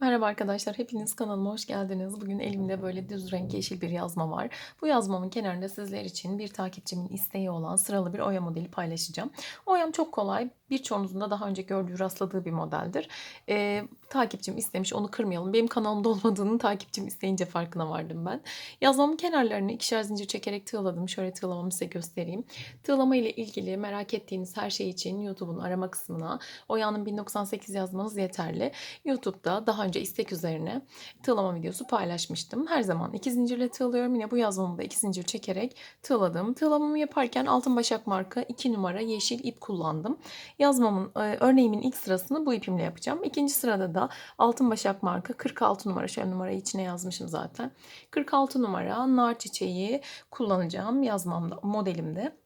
Merhaba arkadaşlar, hepiniz kanalıma hoş geldiniz. Bugün elimde böyle düz renk yeşil bir yazma var. Bu yazmamın kenarında sizler için bir takipçimin isteği olan sıralı bir oya modeli paylaşacağım. Oyam çok kolay, birçoğunuzun da daha önce gördüğü, rastladığı bir modeldir. Ee, takipçim istemiş, onu kırmayalım. Benim kanalımda olmadığının takipçim isteyince farkına vardım ben. Yazmamın kenarlarını ikişer zincir çekerek tığladım. Şöyle tığlamamı size göstereyim. Tığlama ile ilgili merak ettiğiniz her şey için YouTube'un arama kısmına Oya'nın 1098 yazmanız yeterli. YouTube'da daha önce istek üzerine tığlama videosu paylaşmıştım. Her zaman iki zincirle tığlıyorum. Yine bu yazmamı da iki zincir çekerek tığladım. Tığlamamı yaparken altın başak marka 2 numara yeşil ip kullandım. Yazmamın e, örneğimin ilk sırasını bu ipimle yapacağım. İkinci sırada da altın başak marka 46 numara. Şöyle numarayı içine yazmışım zaten. 46 numara nar çiçeği kullanacağım yazmamda, modelimde.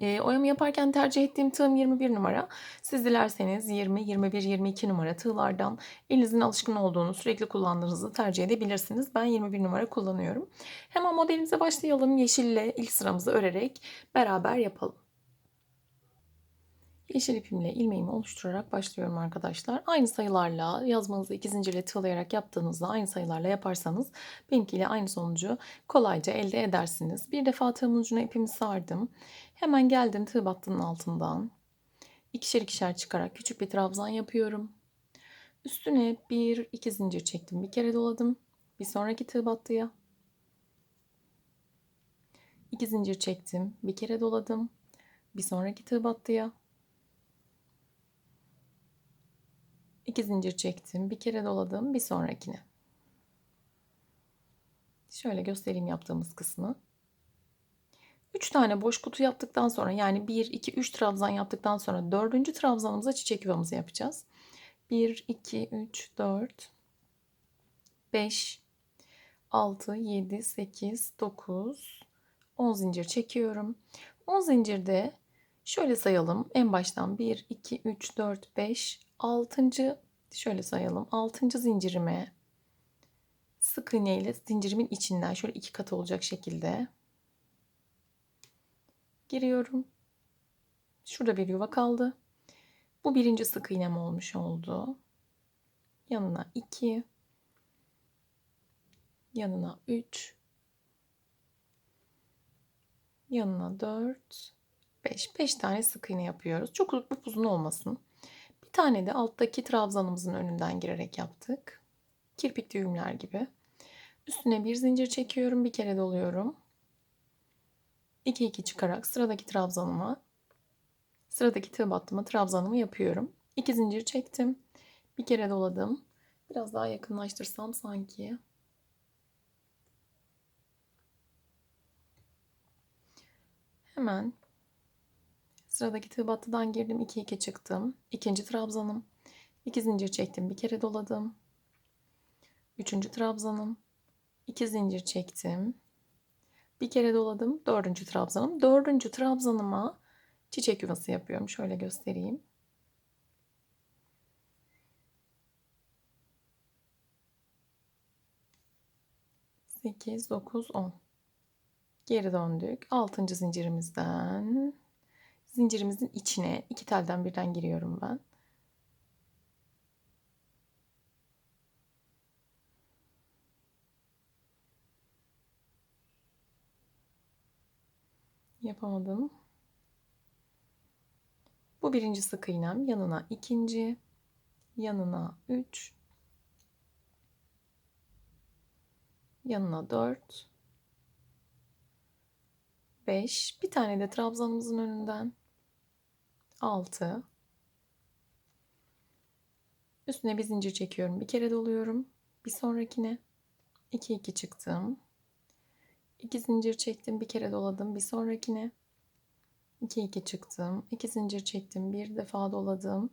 E, oyamı yaparken tercih ettiğim tığım 21 numara. Siz dilerseniz 20, 21, 22 numara tığlardan elinizin alışkın olduğunu, sürekli kullandığınızı tercih edebilirsiniz. Ben 21 numara kullanıyorum. Hemen modelimize başlayalım. Yeşille ilk sıramızı örerek beraber yapalım. Yeşil ipimle ilmeğimi oluşturarak başlıyorum arkadaşlar. Aynı sayılarla yazmanızı iki zincirle tığlayarak yaptığınızda aynı sayılarla yaparsanız benimkiyle aynı sonucu kolayca elde edersiniz. Bir defa tığımın ucuna ipimi sardım. Hemen geldim tığ battının altından. İkişer ikişer çıkarak küçük bir trabzan yapıyorum. Üstüne bir iki zincir çektim. Bir kere doladım. Bir sonraki tığ battıya. İki zincir çektim. Bir kere doladım. Bir sonraki tığ battıya. İki zincir çektim. Bir kere doladım. Bir sonrakine. Şöyle göstereyim yaptığımız kısmı. 3 tane boş kutu yaptıktan sonra yani 1, 2, 3 trabzan yaptıktan sonra 4. trabzanımıza çiçek yuvamızı yapacağız. 1, 2, 3, 4, 5, 6, 7, 8, 9, 10 zincir çekiyorum. 10 zincirde şöyle sayalım. En baştan 1, 2, 3, 4, 5, 6. şöyle sayalım. 6. zincirime sık iğne ile zincirimin içinden şöyle iki kat olacak şekilde giriyorum. Şurada bir yuva kaldı. Bu birinci sık iğnem olmuş oldu. Yanına 2 yanına 3 yanına 4 5 5 tane sık iğne yapıyoruz. Çok uzun olmasın. Bir tane de alttaki trabzanımızın önünden girerek yaptık. Kirpik düğümler gibi. Üstüne bir zincir çekiyorum. Bir kere doluyorum. 2 2 çıkarak sıradaki trabzanıma sıradaki tığ battıma trabzanımı yapıyorum. 2 zincir çektim. Bir kere doladım. Biraz daha yakınlaştırsam sanki. Hemen sıradaki tığ battıdan girdim. 2 2 çıktım. İkinci trabzanım. 2 zincir çektim. Bir kere doladım. Üçüncü trabzanım. 2 zincir çektim. Bir kere doladım. Dördüncü trabzanım. Dördüncü trabzanıma çiçek yuvası yapıyorum. Şöyle göstereyim. Sekiz, dokuz, on. Geri döndük. Altıncı zincirimizden zincirimizin içine iki telden birden giriyorum ben. Yapamadım. Bu birinci sık iğnem yanına ikinci, yanına üç, yanına dört, beş. Bir tane de trabzanımızın önünden altı. Üstüne bir zincir çekiyorum. Bir kere doluyorum. Bir sonrakine 2 2 çıktım. 2 zincir çektim, bir kere doladım. Bir sonrakine 2 2 çıktım. 2 zincir çektim, bir defa doladım.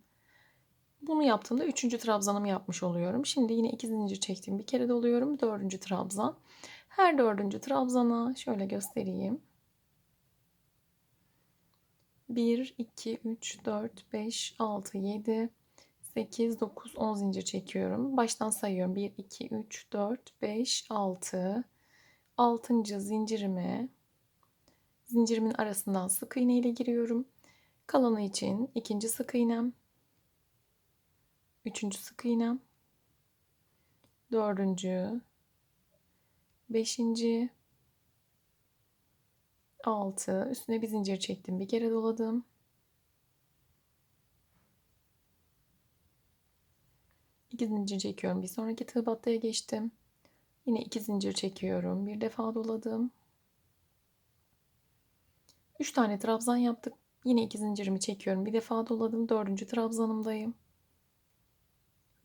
Bunu yaptığımda 3. trabzanımı yapmış oluyorum. Şimdi yine 2 zincir çektim, bir kere doluyorum. 4. trabzan. Her 4. trabzana şöyle göstereyim. 1 2 3 4 5 6 7 8 9 10 zincir çekiyorum. Baştan sayıyorum. 1 2 3 4 5 6 altıncı zincirime zincirimin arasından sık iğne ile giriyorum. Kalanı için ikinci sık iğnem, üçüncü sık iğnem, dördüncü, beşinci, altı. Üstüne bir zincir çektim. Bir kere doladım. İki zincir çekiyorum. Bir sonraki tığ battıya geçtim. Yine iki zincir çekiyorum. Bir defa doladım. Üç tane trabzan yaptık. Yine iki zincirimi çekiyorum. Bir defa doladım. Dördüncü trabzanımdayım.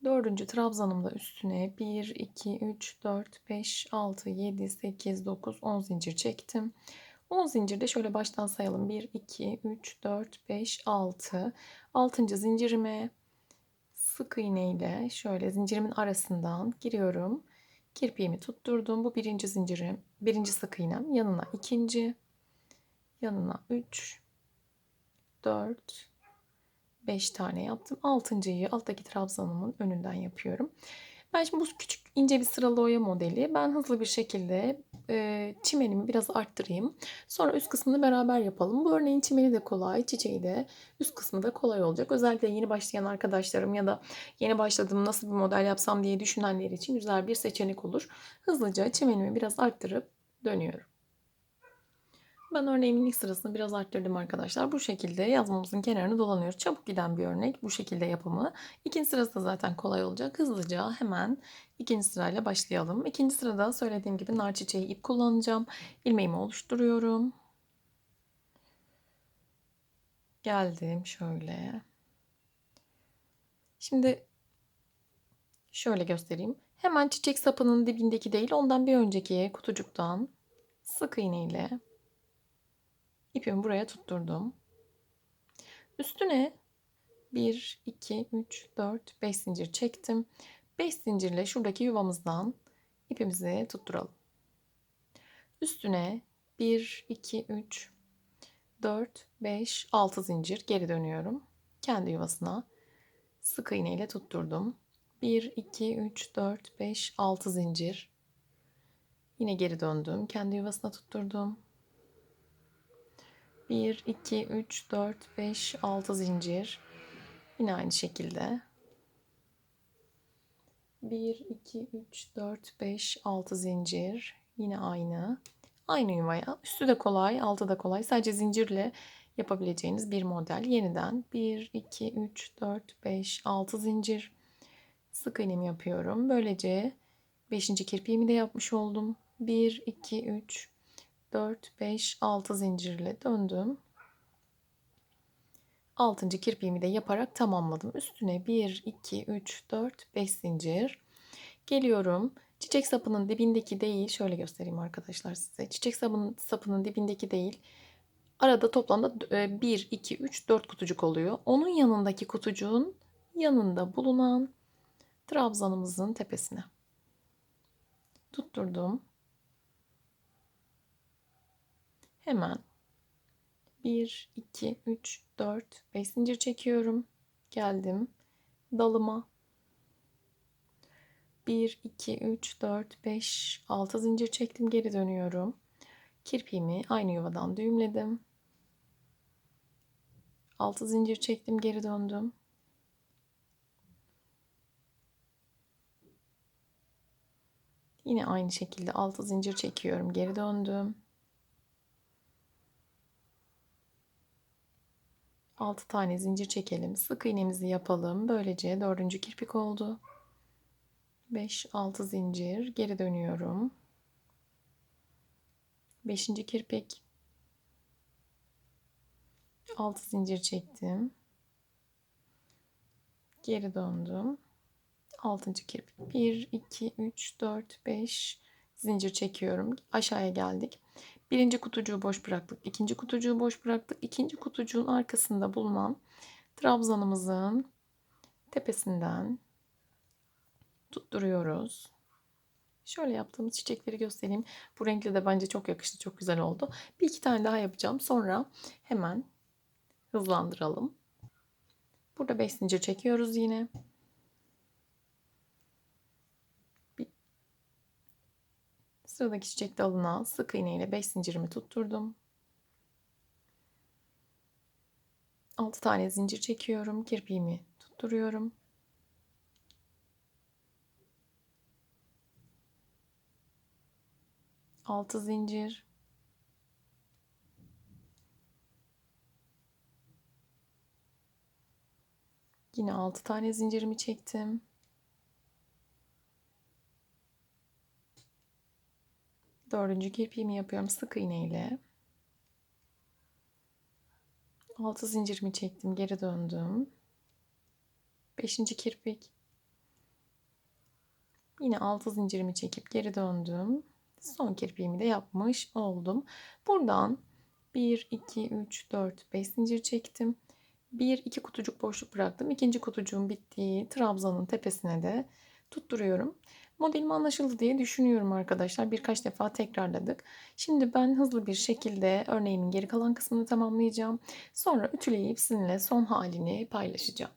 Dördüncü trabzanımda üstüne 1, 2, 3, 4, 5, 6, 7, 8, 9, 10 zincir çektim. 10 zincirde şöyle baştan sayalım. 1, 2, 3, 4, 5, 6. 6. zincirime sık iğne ile şöyle zincirimin arasından giriyorum. Kirpiğimi tutturdum. Bu birinci zincirim. Birinci sık iğnem. Yanına ikinci. Yanına 3, 4, 5 tane yaptım. Altıncıyı alttaki trabzanımın önünden yapıyorum. Ben şimdi bu küçük ince bir sıralı oya modeli. Ben hızlı bir şekilde e, çimenimi biraz arttırayım. Sonra üst kısmını beraber yapalım. Bu örneğin çimeni de kolay, çiçeği de üst kısmı da kolay olacak. Özellikle yeni başlayan arkadaşlarım ya da yeni başladım nasıl bir model yapsam diye düşünenler için güzel bir seçenek olur. Hızlıca çimenimi biraz arttırıp dönüyorum. Ben örneğimin ilk sırasını biraz arttırdım arkadaşlar. Bu şekilde yazmamızın kenarını dolanıyoruz. Çabuk giden bir örnek bu şekilde yapımı. İkinci sırası da zaten kolay olacak. Hızlıca hemen ikinci sırayla başlayalım. İkinci sırada söylediğim gibi nar çiçeği ip kullanacağım. İlmeğimi oluşturuyorum. Geldim şöyle. Şimdi şöyle göstereyim. Hemen çiçek sapının dibindeki değil ondan bir önceki kutucuktan sık iğne ile ipimi buraya tutturdum. Üstüne 1, 2, 3, 4, 5 zincir çektim. 5 zincirle şuradaki yuvamızdan ipimizi tutturalım. Üstüne 1, 2, 3, 4, 5, 6 zincir geri dönüyorum. Kendi yuvasına sık iğne ile tutturdum. 1, 2, 3, 4, 5, 6 zincir. Yine geri döndüm. Kendi yuvasına tutturdum. 1, 2, 3, 4, 5, 6 zincir. Yine aynı şekilde. 1, 2, 3, 4, 5, 6 zincir. Yine aynı. Aynı yuvaya. Üstü de kolay, altı da kolay. Sadece zincirle yapabileceğiniz bir model. Yeniden 1, 2, 3, 4, 5, 6 zincir. Sık iğnemi yapıyorum. Böylece 5. kirpiğimi de yapmış oldum. 1, 2, 3, 4, 5, 6 zincirle döndüm. 6. kirpiğimi de yaparak tamamladım. Üstüne 1, 2, 3, 4, 5 zincir. Geliyorum. Çiçek sapının dibindeki değil. Şöyle göstereyim arkadaşlar size. Çiçek sapının, sapının dibindeki değil. Arada toplamda 1, 2, 3, 4 kutucuk oluyor. Onun yanındaki kutucuğun yanında bulunan trabzanımızın tepesine. Tutturdum. Hemen 1, 2, 3, 4, 5 zincir çekiyorum. Geldim dalıma. 1, 2, 3, 4, 5, 6 zincir çektim. Geri dönüyorum. Kirpiğimi aynı yuvadan düğümledim. 6 zincir çektim. Geri döndüm. Yine aynı şekilde 6 zincir çekiyorum. Geri döndüm. 6 tane zincir çekelim. Sık iğnemizi yapalım. Böylece dördüncü kirpik oldu. 5 6 zincir geri dönüyorum. 5. kirpik 6 zincir çektim. Geri döndüm. 6. kirpik 1 2 3 4 5 zincir çekiyorum. Aşağıya geldik. Birinci kutucuğu boş bıraktık. ikinci kutucuğu boş bıraktık. İkinci kutucuğun arkasında bulunan trabzanımızın tepesinden tutturuyoruz. Şöyle yaptığımız çiçekleri göstereyim. Bu renkli de bence çok yakıştı. Çok güzel oldu. Bir iki tane daha yapacağım. Sonra hemen hızlandıralım. Burada 5 zincir çekiyoruz yine. Sıradaki çiçek dalına sık iğne ile 5 zincirimi tutturdum. 6 tane zincir çekiyorum. Kirpiğimi tutturuyorum. Altı zincir. Yine altı tane zincirimi çektim. Dördüncü kirpiğimi yapıyorum sık iğne ile. 6 zincirimi çektim, geri döndüm. 5. kirpik. Yine 6 zincirimi çekip geri döndüm. Son kirpiğimi de yapmış oldum. Buradan 1 2 3 4 5 zincir çektim. 1 2 kutucuk boşluk bıraktım. İkinci kutucuğun bittiği trabzanın tepesine de tutturuyorum. Modelim anlaşıldı diye düşünüyorum arkadaşlar. Birkaç defa tekrarladık. Şimdi ben hızlı bir şekilde örneğimin geri kalan kısmını tamamlayacağım. Sonra ütüleyip sizinle son halini paylaşacağım.